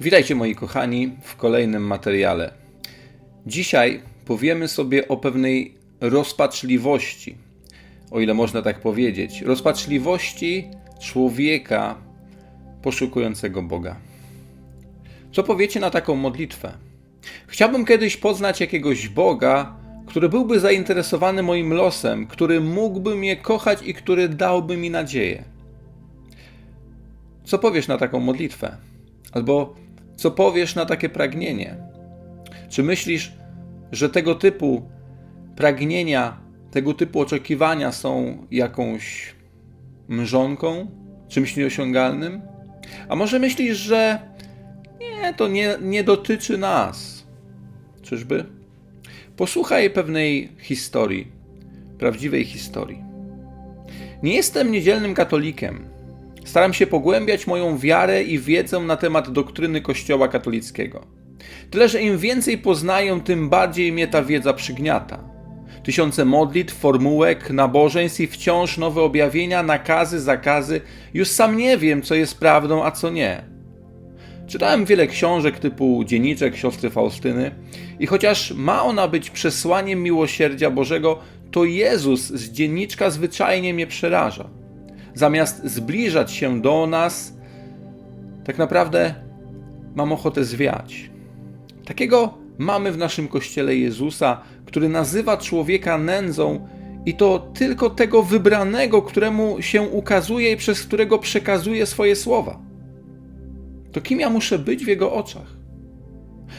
Witajcie moi kochani w kolejnym materiale. Dzisiaj powiemy sobie o pewnej rozpaczliwości, o ile można tak powiedzieć, rozpaczliwości człowieka poszukującego Boga. Co powiecie na taką modlitwę? Chciałbym kiedyś poznać jakiegoś Boga, który byłby zainteresowany moim losem, który mógłby mnie kochać i który dałby mi nadzieję. Co powiesz na taką modlitwę? Albo co powiesz na takie pragnienie? Czy myślisz, że tego typu pragnienia, tego typu oczekiwania są jakąś mrzonką, czymś nieosiągalnym? A może myślisz, że nie, to nie, nie dotyczy nas? Czyżby? Posłuchaj pewnej historii, prawdziwej historii. Nie jestem niedzielnym katolikiem. Staram się pogłębiać moją wiarę i wiedzę na temat doktryny Kościoła katolickiego. Tyle, że im więcej poznaję, tym bardziej mnie ta wiedza przygniata. Tysiące modlitw, formułek, nabożeństw i wciąż nowe objawienia, nakazy, zakazy. Już sam nie wiem, co jest prawdą, a co nie. Czytałem wiele książek typu Dzienniczek siostry Faustyny i chociaż ma ona być przesłaniem miłosierdzia Bożego, to Jezus z dzienniczka zwyczajnie mnie przeraża. Zamiast zbliżać się do nas, tak naprawdę mam ochotę zwiać. Takiego mamy w naszym kościele Jezusa, który nazywa człowieka nędzą i to tylko tego wybranego, któremu się ukazuje i przez którego przekazuje swoje słowa. To kim ja muszę być w jego oczach?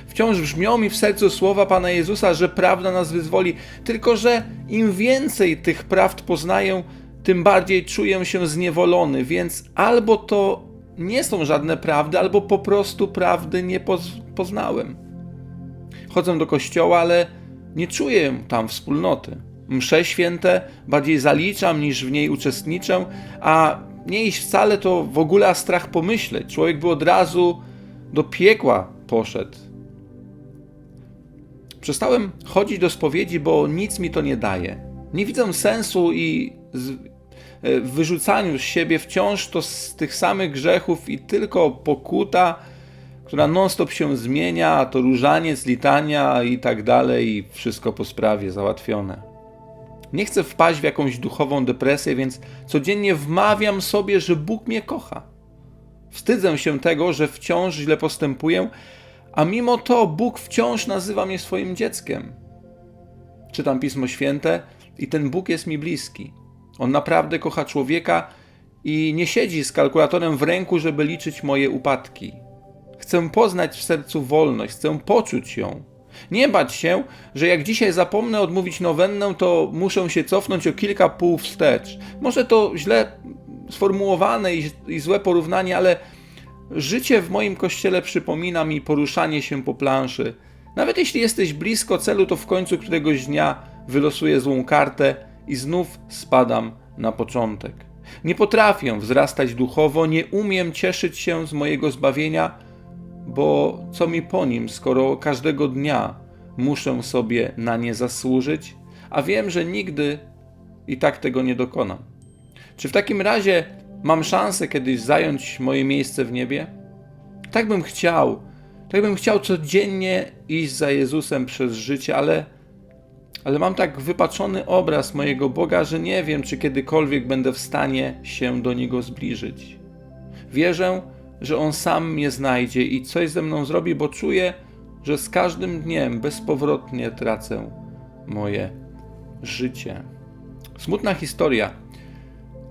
Wciąż brzmią mi w sercu słowa Pana Jezusa, że prawda nas wyzwoli, tylko że im więcej tych prawd poznaję, tym bardziej czuję się zniewolony, więc albo to nie są żadne prawdy, albo po prostu prawdy nie poznałem. Chodzę do kościoła, ale nie czuję tam wspólnoty. Msze święte bardziej zaliczam niż w niej uczestniczę, a nie iść wcale to w ogóle a strach pomyśleć. Człowiek by od razu do piekła poszedł. Przestałem chodzić do spowiedzi, bo nic mi to nie daje. Nie widzę sensu i w wyrzucaniu z siebie wciąż to z tych samych grzechów i tylko pokuta, która non-stop się zmienia, to różaniec, litania i tak dalej, i wszystko po sprawie załatwione. Nie chcę wpaść w jakąś duchową depresję, więc codziennie wmawiam sobie, że Bóg mnie kocha. Wstydzę się tego, że wciąż źle postępuję, a mimo to Bóg wciąż nazywa mnie swoim dzieckiem. Czytam Pismo Święte i ten Bóg jest mi bliski. On naprawdę kocha człowieka i nie siedzi z kalkulatorem w ręku, żeby liczyć moje upadki. Chcę poznać w sercu wolność, chcę poczuć ją. Nie bać się, że jak dzisiaj zapomnę odmówić nowennę, to muszę się cofnąć o kilka pół wstecz. Może to źle sformułowane i, i złe porównanie, ale życie w moim kościele przypomina mi poruszanie się po planszy. Nawet jeśli jesteś blisko celu, to w końcu któregoś dnia wylosuję złą kartę i znów spadam na początek. Nie potrafię wzrastać duchowo, nie umiem cieszyć się z mojego zbawienia, bo co mi po nim, skoro każdego dnia muszę sobie na nie zasłużyć, a wiem, że nigdy i tak tego nie dokonam. Czy w takim razie mam szansę kiedyś zająć moje miejsce w niebie? Tak bym chciał, tak bym chciał codziennie iść za Jezusem przez życie, ale ale mam tak wypaczony obraz mojego Boga, że nie wiem, czy kiedykolwiek będę w stanie się do Niego zbliżyć. Wierzę, że On sam mnie znajdzie i coś ze mną zrobi, bo czuję, że z każdym dniem bezpowrotnie tracę moje życie. Smutna historia,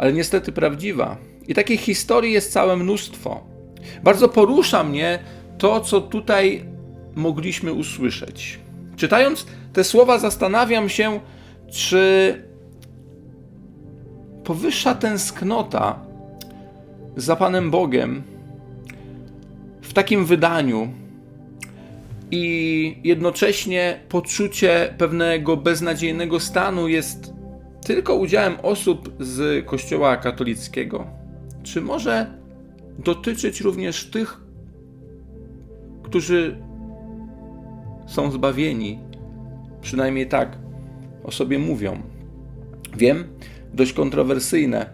ale niestety prawdziwa. I takich historii jest całe mnóstwo. Bardzo porusza mnie to, co tutaj mogliśmy usłyszeć. Czytając te słowa, zastanawiam się, czy powyższa tęsknota za Panem Bogiem w takim wydaniu i jednocześnie poczucie pewnego beznadziejnego stanu jest tylko udziałem osób z Kościoła katolickiego? Czy może dotyczyć również tych, którzy są zbawieni. Przynajmniej tak o sobie mówią. Wiem, dość kontrowersyjne,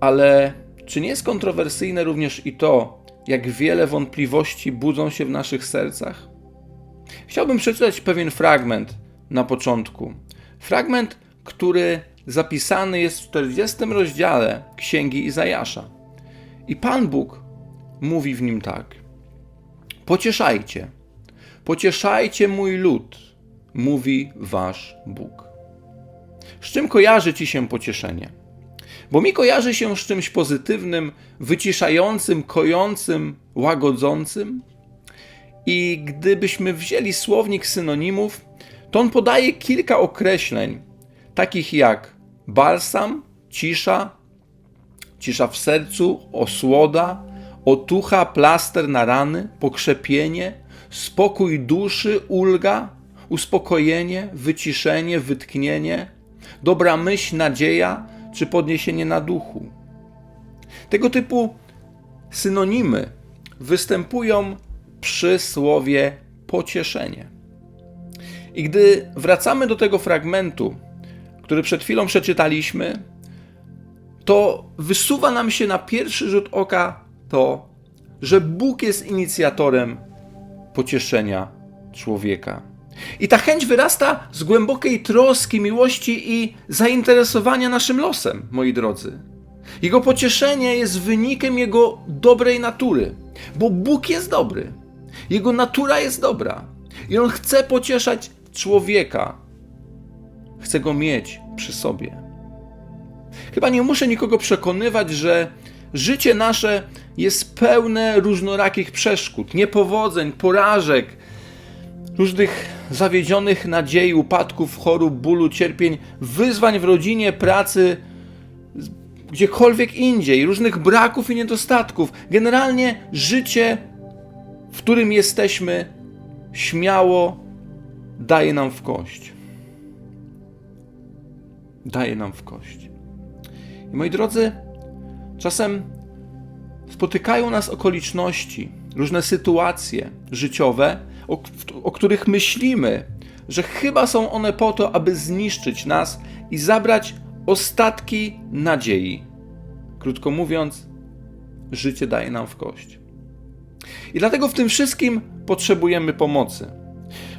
Ale czy nie jest kontrowersyjne również i to, jak wiele wątpliwości budzą się w naszych sercach? Chciałbym przeczytać pewien fragment na początku. Fragment, który zapisany jest w 40 rozdziale Księgi Izajasza. I Pan Bóg mówi w nim tak: Pocieszajcie, pocieszajcie mój lud, mówi wasz Bóg. Z czym kojarzy ci się pocieszenie? Bo mi kojarzy się z czymś pozytywnym, wyciszającym, kojącym, łagodzącym. I gdybyśmy wzięli słownik synonimów, to on podaje kilka określeń, takich jak balsam, cisza, cisza w sercu, osłoda, otucha, plaster na rany, pokrzepienie, spokój duszy, ulga, uspokojenie, wyciszenie, wytknienie, dobra myśl, nadzieja czy podniesienie na duchu. Tego typu synonimy występują przy słowie pocieszenie. I gdy wracamy do tego fragmentu, który przed chwilą przeczytaliśmy, to wysuwa nam się na pierwszy rzut oka to, że Bóg jest inicjatorem pocieszenia człowieka. I ta chęć wyrasta z głębokiej troski, miłości i zainteresowania naszym losem, moi drodzy. Jego pocieszenie jest wynikiem jego dobrej natury, bo Bóg jest dobry. Jego natura jest dobra i on chce pocieszać człowieka. Chce go mieć przy sobie. Chyba nie muszę nikogo przekonywać, że życie nasze jest pełne różnorakich przeszkód, niepowodzeń, porażek, różnych zawiedzionych nadziei, upadków, chorób, bólu, cierpień, wyzwań w rodzinie, pracy, gdziekolwiek indziej, różnych braków i niedostatków. Generalnie życie, w którym jesteśmy, śmiało daje nam w kość. Daje nam w kość. I moi drodzy, czasem spotykają nas okoliczności, różne sytuacje życiowe, o, o których myślimy, że chyba są one po to, aby zniszczyć nas i zabrać ostatki nadziei. Krótko mówiąc, życie daje nam w kość. I dlatego w tym wszystkim potrzebujemy pomocy.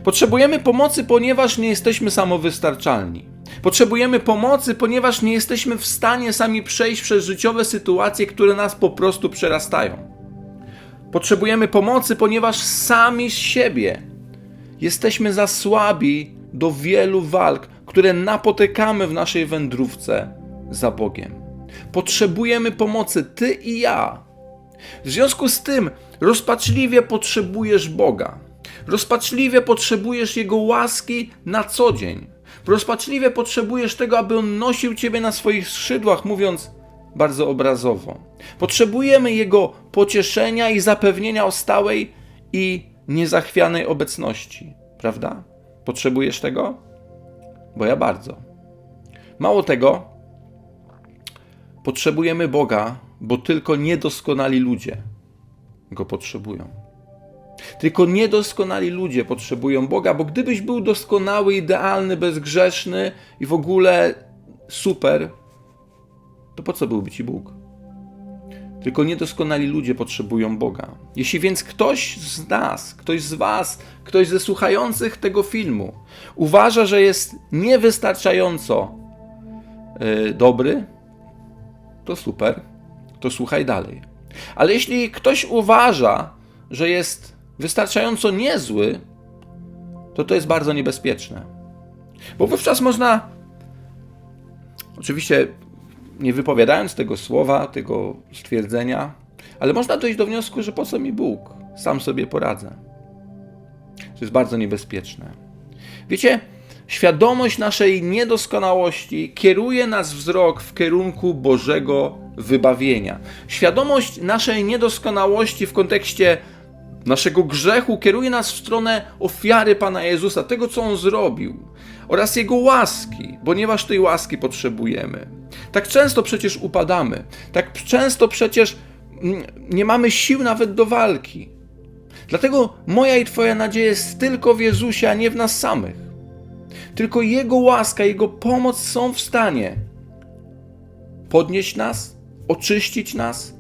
Potrzebujemy pomocy, ponieważ nie jesteśmy samowystarczalni. Potrzebujemy pomocy, ponieważ nie jesteśmy w stanie sami przejść przez życiowe sytuacje, które nas po prostu przerastają. Potrzebujemy pomocy, ponieważ sami z siebie jesteśmy za słabi do wielu walk, które napotykamy w naszej wędrówce za Bogiem. Potrzebujemy pomocy, ty i ja. W związku z tym rozpaczliwie potrzebujesz Boga. Rozpaczliwie potrzebujesz Jego łaski na co dzień. Rozpaczliwie potrzebujesz tego, aby On nosił Ciebie na swoich skrzydłach, mówiąc bardzo obrazowo. Potrzebujemy Jego pocieszenia i zapewnienia o stałej i niezachwianej obecności, prawda? Potrzebujesz tego? Bo ja bardzo. Mało tego, potrzebujemy Boga, bo tylko niedoskonali ludzie go potrzebują. Tylko niedoskonali ludzie potrzebują Boga, bo gdybyś był doskonały, idealny, bezgrzeszny i w ogóle super, to po co byłby ci Bóg? Tylko niedoskonali ludzie potrzebują Boga. Jeśli więc ktoś z nas, ktoś z Was, ktoś ze słuchających tego filmu uważa, że jest niewystarczająco yy, dobry, to super, to słuchaj dalej. Ale jeśli ktoś uważa, że jest wystarczająco niezły, to to jest bardzo niebezpieczne. Bo wówczas można, oczywiście nie wypowiadając tego słowa, tego stwierdzenia, ale można dojść do wniosku, że po co mi Bóg? Sam sobie poradzę. To jest bardzo niebezpieczne. Wiecie, świadomość naszej niedoskonałości kieruje nas wzrok w kierunku Bożego wybawienia. Świadomość naszej niedoskonałości w kontekście naszego grzechu kieruje nas w stronę ofiary Pana Jezusa, tego co On zrobił, oraz Jego łaski, ponieważ tej łaski potrzebujemy. Tak często przecież upadamy, tak często przecież mm, nie mamy sił nawet do walki. Dlatego moja i Twoja nadzieja jest tylko w Jezusie, a nie w nas samych. Tylko Jego łaska, Jego pomoc są w stanie podnieść nas, oczyścić nas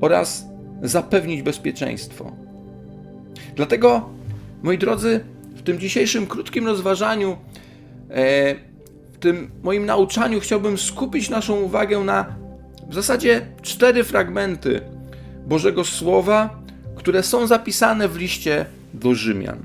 oraz zapewnić bezpieczeństwo. Dlatego, moi drodzy, w tym dzisiejszym krótkim rozważaniu, e, w tym moim nauczaniu chciałbym skupić naszą uwagę na w zasadzie cztery fragmenty Bożego Słowa, które są zapisane w liście do Rzymian.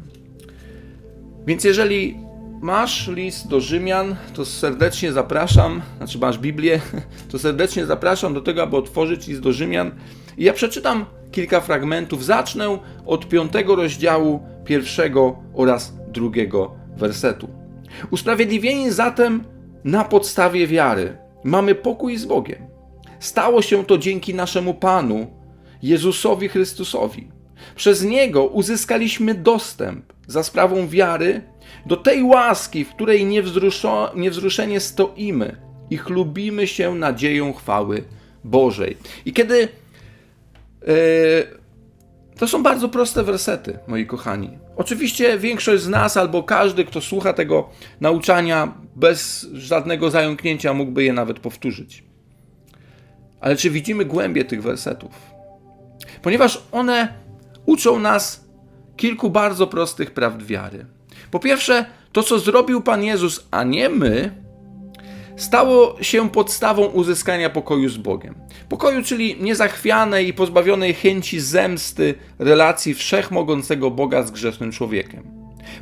Więc jeżeli masz list do Rzymian, to serdecznie zapraszam, znaczy masz Biblię, to serdecznie zapraszam do tego, aby otworzyć list do Rzymian. Ja przeczytam kilka fragmentów. Zacznę od piątego rozdziału pierwszego oraz drugiego wersetu. Usprawiedliwieni zatem na podstawie wiary mamy pokój z Bogiem. Stało się to dzięki naszemu Panu, Jezusowi Chrystusowi. Przez Niego uzyskaliśmy dostęp za sprawą wiary do tej łaski, w której niewzruszo, niewzruszenie stoimy i chlubimy się nadzieją chwały Bożej. I kiedy to są bardzo proste wersety, moi kochani. Oczywiście większość z nas, albo każdy, kto słucha tego nauczania bez żadnego zająknięcia, mógłby je nawet powtórzyć. Ale czy widzimy głębie tych wersetów? Ponieważ one uczą nas kilku bardzo prostych prawd wiary. Po pierwsze, to co zrobił Pan Jezus, a nie my, stało się podstawą uzyskania pokoju z Bogiem. Pokoju, czyli niezachwianej i pozbawionej chęci zemsty relacji wszechmogącego Boga z grzesznym człowiekiem.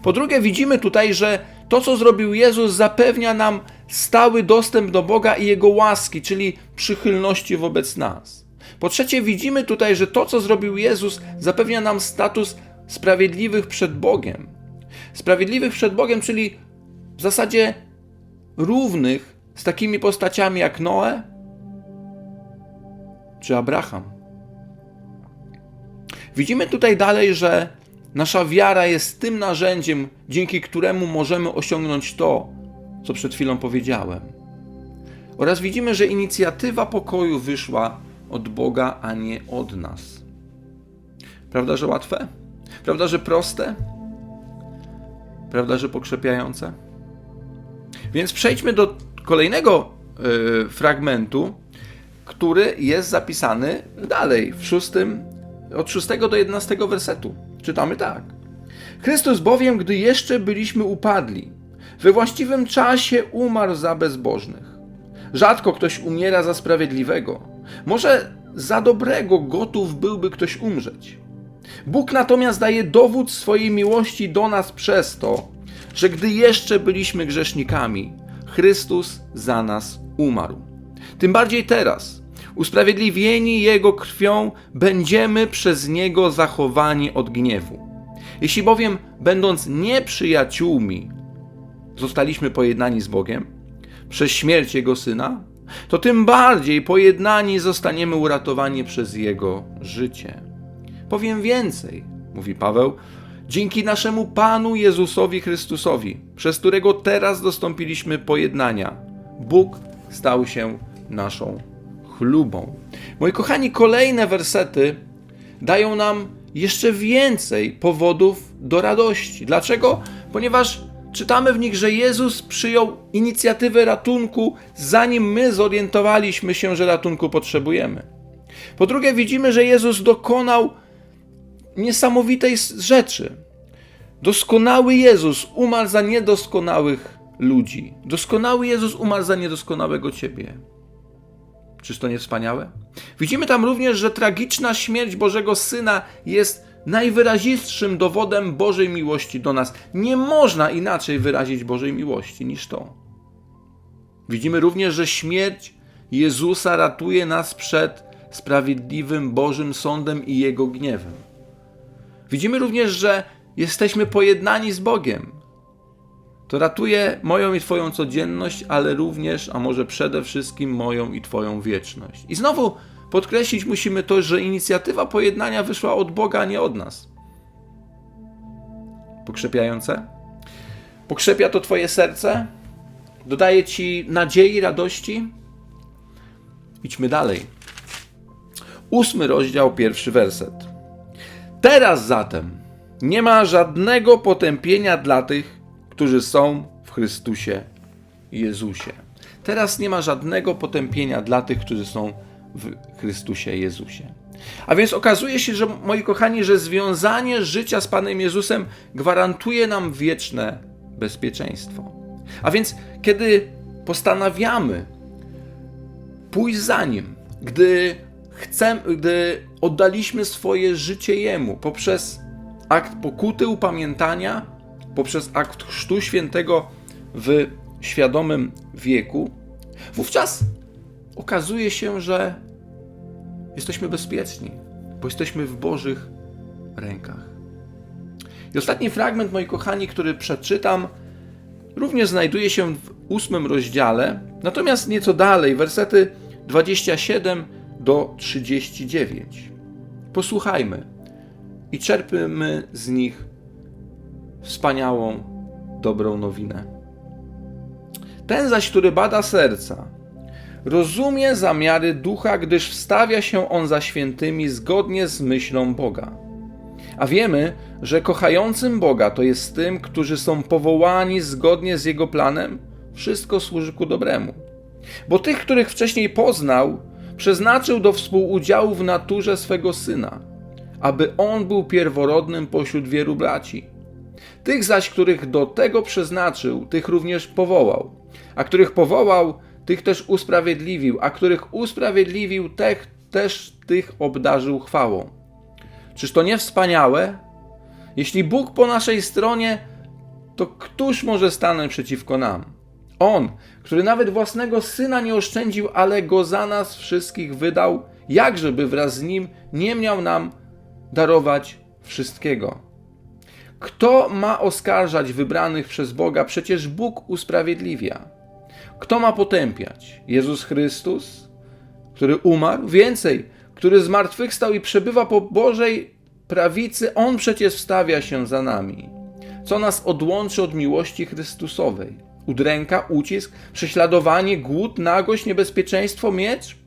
Po drugie, widzimy tutaj, że to, co zrobił Jezus, zapewnia nam stały dostęp do Boga i Jego łaski, czyli przychylności wobec nas. Po trzecie, widzimy tutaj, że to, co zrobił Jezus, zapewnia nam status sprawiedliwych przed Bogiem. Sprawiedliwych przed Bogiem, czyli w zasadzie równych z takimi postaciami jak Noe czy Abraham. Widzimy tutaj dalej, że nasza wiara jest tym narzędziem, dzięki któremu możemy osiągnąć to, co przed chwilą powiedziałem. Oraz widzimy, że inicjatywa pokoju wyszła od Boga, a nie od nas. Prawda, że łatwe? Prawda, że proste? Prawda, że pokrzepiające? Więc przejdźmy do kolejnego y, fragmentu, który jest zapisany dalej, w szóstym, od 6 do 11 wersetu. Czytamy tak. Chrystus bowiem, gdy jeszcze byliśmy upadli, we właściwym czasie umarł za bezbożnych. Rzadko ktoś umiera za sprawiedliwego. Może za dobrego gotów byłby ktoś umrzeć. Bóg natomiast daje dowód swojej miłości do nas przez to, że gdy jeszcze byliśmy grzesznikami, Chrystus za nas umarł. Tym bardziej teraz, usprawiedliwieni Jego krwią, będziemy przez Niego zachowani od gniewu. Jeśli bowiem, będąc nieprzyjaciółmi, zostaliśmy pojednani z Bogiem przez śmierć Jego Syna, to tym bardziej pojednani zostaniemy uratowani przez Jego życie. Powiem więcej, mówi Paweł, dzięki naszemu Panu Jezusowi Chrystusowi, przez którego teraz dostąpiliśmy pojednania, Bóg stał się naszą chlubą. Moi kochani, kolejne wersety dają nam jeszcze więcej powodów do radości. Dlaczego? Ponieważ czytamy w nich, że Jezus przyjął inicjatywę ratunku, zanim my zorientowaliśmy się, że ratunku potrzebujemy. Po drugie, widzimy, że Jezus dokonał niesamowitej rzeczy. Doskonały Jezus umarł za niedoskonałych ludzi. Doskonały Jezus umarł za niedoskonałego ciebie. Czyż to nie wspaniałe? Widzimy tam również, że tragiczna śmierć Bożego Syna jest najwyrazistszym dowodem Bożej miłości do nas. Nie można inaczej wyrazić Bożej miłości niż to. Widzimy również, że śmierć Jezusa ratuje nas przed sprawiedliwym Bożym sądem i Jego gniewem. Widzimy również, że jesteśmy pojednani z Bogiem. To ratuje moją i Twoją codzienność, ale również, a może przede wszystkim moją i Twoją wieczność. I znowu podkreślić musimy to, że inicjatywa pojednania wyszła od Boga, a nie od nas. Pokrzepiające? Pokrzepia to Twoje serce? Dodaje Ci nadziei, radości? Idźmy dalej. Ósmy rozdział, pierwszy werset. Teraz zatem nie ma żadnego potępienia dla tych, którzy są w Chrystusie Jezusie. Teraz nie ma żadnego potępienia dla tych, którzy są w Chrystusie Jezusie. A więc okazuje się, że moi kochani, że związanie życia z Panem Jezusem gwarantuje nam wieczne bezpieczeństwo. A więc kiedy postanawiamy pójść za Nim, gdy chcemy, gdy oddaliśmy swoje życie Jemu poprzez akt pokuty, upamiętania, poprzez akt Chrztu Świętego w świadomym wieku, wówczas okazuje się, że jesteśmy bezpieczni, bo jesteśmy w Bożych rękach. I ostatni fragment, moi kochani, który przeczytam, również znajduje się w ósmym rozdziale, natomiast nieco dalej, wersety 27 do 39. Posłuchajmy i czerpmy z nich wspaniałą, dobrą nowinę. Ten zaś, który bada serca, rozumie zamiary ducha, gdyż wstawia się on za świętymi zgodnie z myślą Boga. A wiemy, że kochającym Boga to jest tym, którzy są powołani zgodnie z Jego planem, wszystko służy ku dobremu. Bo tych, których wcześniej poznał, przeznaczył do współudziału w naturze swego syna, aby on był pierworodnym pośród wielu braci. Tych zaś, których do tego przeznaczył, tych również powołał, a których powołał, tych też usprawiedliwił, a których usprawiedliwił, tych też tych obdarzył chwałą. Czyż to nie wspaniałe? Jeśli Bóg po naszej stronie, to któż może stanąć przeciwko nam? On, który nawet własnego syna nie oszczędził, ale go za nas wszystkich wydał, jakżeby wraz z nim nie miał nam darować wszystkiego. Kto ma oskarżać wybranych przez Boga? Przecież Bóg usprawiedliwia. Kto ma potępiać? Jezus Chrystus, który umarł? Więcej, który zmartwychwstał i przebywa po Bożej prawicy, On przecież wstawia się za nami. Co nas odłączy od miłości Chrystusowej? Udręka, ucisk, prześladowanie, głód, nagość, niebezpieczeństwo, miecz?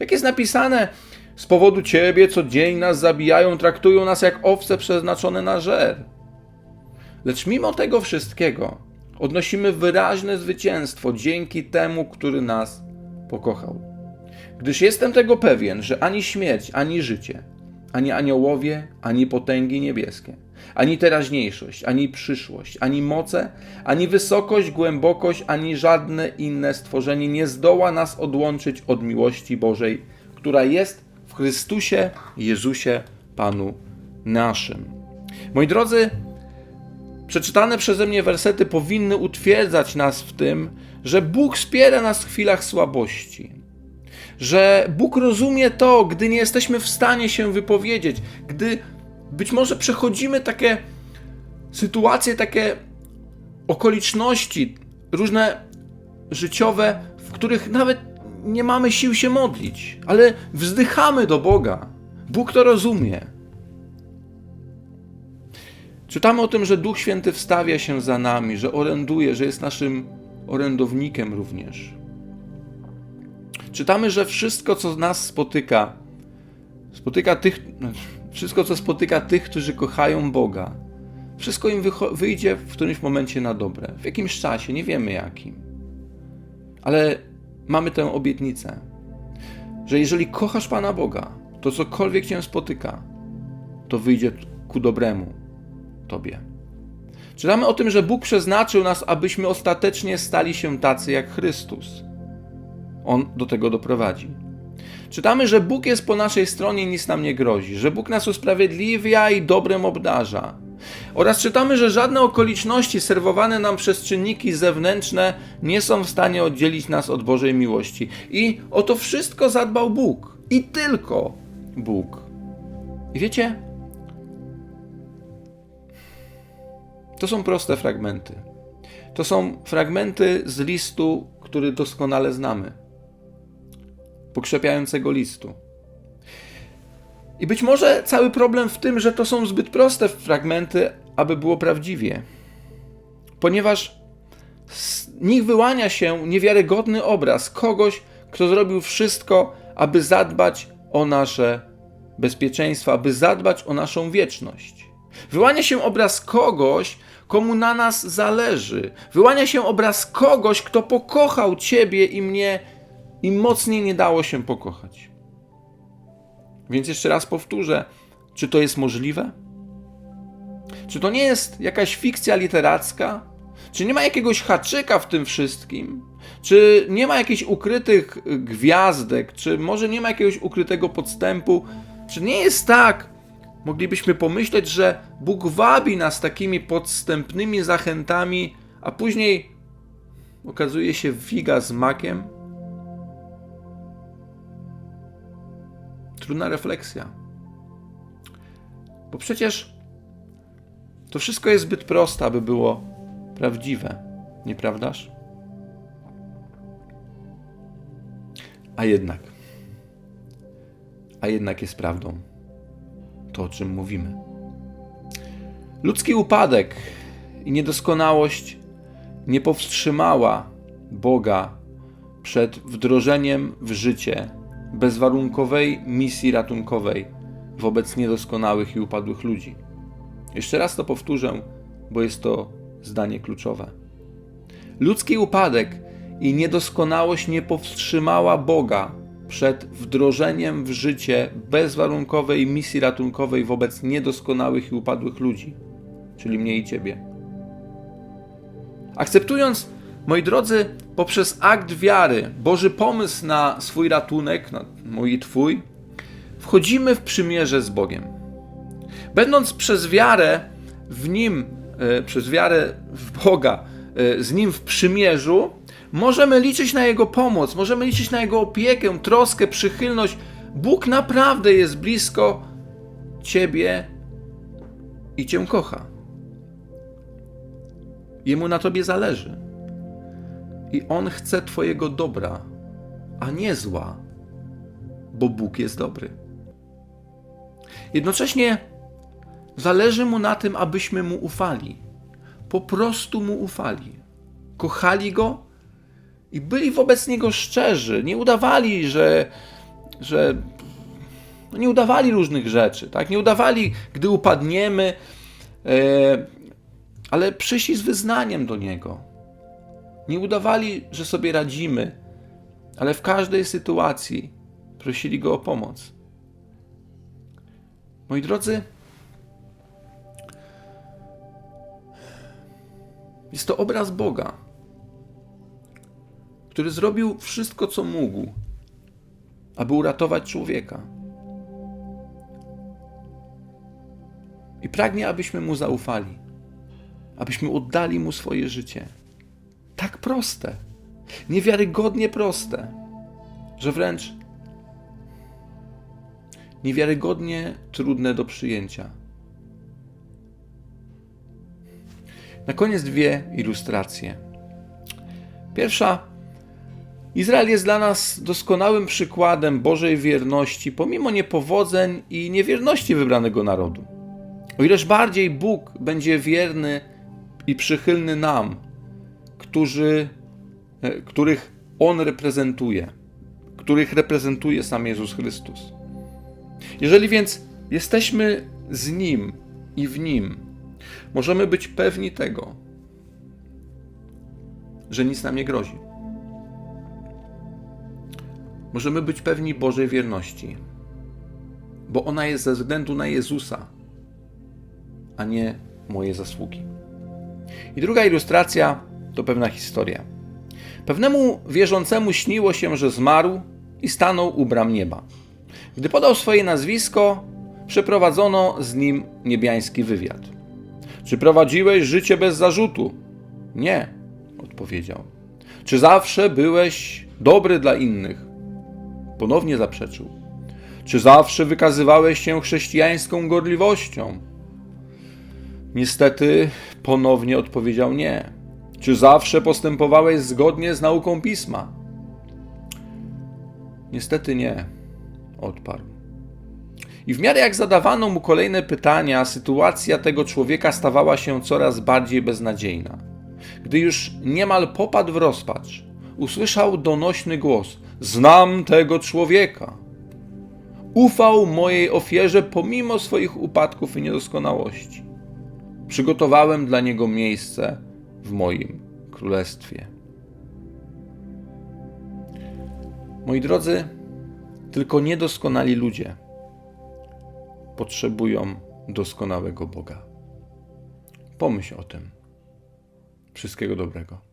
Jak jest napisane, z powodu Ciebie co dzień nas zabijają, traktują nas jak owce przeznaczone na żer. Lecz mimo tego wszystkiego odnosimy wyraźne zwycięstwo dzięki temu, który nas pokochał. Gdyż jestem tego pewien, że ani śmierć, ani życie, ani aniołowie, ani potęgi niebieskie, ani teraźniejszość, ani przyszłość, ani moce, ani wysokość, głębokość, ani żadne inne stworzenie nie zdoła nas odłączyć od miłości Bożej, która jest Chrystusie Jezusie Panu naszym. Moi drodzy, przeczytane przeze mnie wersety powinny utwierdzać nas w tym, że Bóg wspiera nas w chwilach słabości. Że Bóg rozumie to, gdy nie jesteśmy w stanie się wypowiedzieć, gdy być może przechodzimy takie sytuacje, takie okoliczności, różne życiowe, w których nawet nie mamy sił się modlić, ale wzdychamy do Boga. Bóg to rozumie. Czytamy o tym, że Duch Święty wstawia się za nami, że oręduje, że jest naszym orędownikiem również. Czytamy, że wszystko, co nas spotyka, spotyka tych, wszystko, co spotyka tych, którzy kochają Boga, wszystko im wyjdzie w którymś momencie na dobre. W jakimś czasie, nie wiemy jakim. Ale mamy tę obietnicę, że jeżeli kochasz Pana Boga, to cokolwiek cię spotyka, to wyjdzie ku dobremu Tobie. Czytamy o tym, że Bóg przeznaczył nas, abyśmy ostatecznie stali się tacy jak Chrystus. On do tego doprowadzi. Czytamy, że Bóg jest po naszej stronie, nic nam nie grozi, że Bóg nas usprawiedliwia i dobrem obdarza. Oraz czytamy, że żadne okoliczności serwowane nam przez czynniki zewnętrzne nie są w stanie oddzielić nas od Bożej miłości. I o to wszystko zadbał Bóg. I tylko Bóg. I wiecie, to są proste fragmenty. To są fragmenty z listu, który doskonale znamy pokrzepiającego listu. I być może cały problem w tym, że to są zbyt proste fragmenty, aby było prawdziwie. Ponieważ z nich wyłania się niewiarygodny obraz kogoś, kto zrobił wszystko, aby zadbać o nasze bezpieczeństwo, aby zadbać o naszą wieczność. Wyłania się obraz kogoś, komu na nas zależy. Wyłania się obraz kogoś, kto pokochał Ciebie i mnie im mocniej nie dało się pokochać. Więc jeszcze raz powtórzę, czy to jest możliwe? Czy to nie jest jakaś fikcja literacka? Czy nie ma jakiegoś haczyka w tym wszystkim? Czy nie ma jakichś ukrytych gwiazdek? Czy może nie ma jakiegoś ukrytego podstępu? Czy nie jest tak, moglibyśmy pomyśleć, że Bóg wabi nas takimi podstępnymi zachętami, a później okazuje się figa z makiem? Trudna refleksja. Bo przecież to wszystko jest zbyt proste, aby było prawdziwe, nieprawdaż? A jednak, a jednak jest prawdą to, o czym mówimy. Ludzki upadek i niedoskonałość nie powstrzymała Boga przed wdrożeniem w życie bezwarunkowej misji ratunkowej wobec niedoskonałych i upadłych ludzi. Jeszcze raz to powtórzę, bo jest to zdanie kluczowe. Ludzki upadek i niedoskonałość nie powstrzymała Boga przed wdrożeniem w życie bezwarunkowej misji ratunkowej wobec niedoskonałych i upadłych ludzi, czyli mnie i ciebie. Akceptując, moi drodzy, poprzez akt wiary Boży pomysł na swój ratunek, na mój i twój, wchodzimy w przymierze z Bogiem. Będąc przez wiarę w Nim, e, przez wiarę w Boga, e, z Nim w przymierzu, możemy liczyć na Jego pomoc, możemy liczyć na Jego opiekę, troskę, przychylność. Bóg naprawdę jest blisko Ciebie i Cię kocha. Jemu na Tobie zależy. I On chce Twojego dobra, a nie zła, bo Bóg jest dobry. Jednocześnie zależy Mu na tym, abyśmy Mu ufali. Po prostu Mu ufali. Kochali Go i byli wobec Niego szczerzy. Nie udawali, że, że no nie udawali różnych rzeczy, tak? Nie udawali, gdy upadniemy, e, ale przyszli z wyznaniem do Niego. Nie udawali, że sobie radzimy, ale w każdej sytuacji prosili Go o pomoc. Moi drodzy, jest to obraz Boga, który zrobił wszystko, co mógł, aby uratować człowieka. I pragnie, abyśmy mu zaufali, abyśmy oddali mu swoje życie. Tak proste, niewiarygodnie proste, że wręcz niewiarygodnie trudne do przyjęcia. Na koniec dwie ilustracje. Pierwsza. Izrael jest dla nas doskonałym przykładem Bożej wierności, pomimo niepowodzeń i niewierności wybranego narodu. O ileż bardziej Bóg będzie wierny i przychylny nam, którzy, e, których On reprezentuje, których reprezentuje sam Jezus Chrystus. Jeżeli więc jesteśmy z Nim i w Nim, możemy być pewni tego, że nic nam nie grozi. Możemy być pewni Bożej wierności, bo ona jest ze względu na Jezusa, a nie moje zasługi. I druga ilustracja to pewna historia. Pewnemu wierzącemu śniło się, że zmarł i stanął u bram nieba. Gdy podał swoje nazwisko, przeprowadzono z nim niebiański wywiad. Czy prowadziłeś życie bez zarzutu? Nie, odpowiedział. Czy zawsze byłeś dobry dla innych? Ponownie zaprzeczył. Czy zawsze wykazywałeś się chrześcijańską gorliwością? Niestety ponownie odpowiedział nie. Czy zawsze postępowałeś zgodnie z nauką pisma? Niestety nie, odparł. I w miarę jak zadawano mu kolejne pytania, sytuacja tego człowieka stawała się coraz bardziej beznadziejna. Gdy już niemal popadł w rozpacz, usłyszał donośny głos: Znam tego człowieka. Ufał mojej ofierze pomimo swoich upadków i niedoskonałości. Przygotowałem dla niego miejsce w moim królestwie. Moi drodzy, tylko niedoskonali ludzie potrzebują doskonałego Boga. Pomyśl o tym. Wszystkiego dobrego.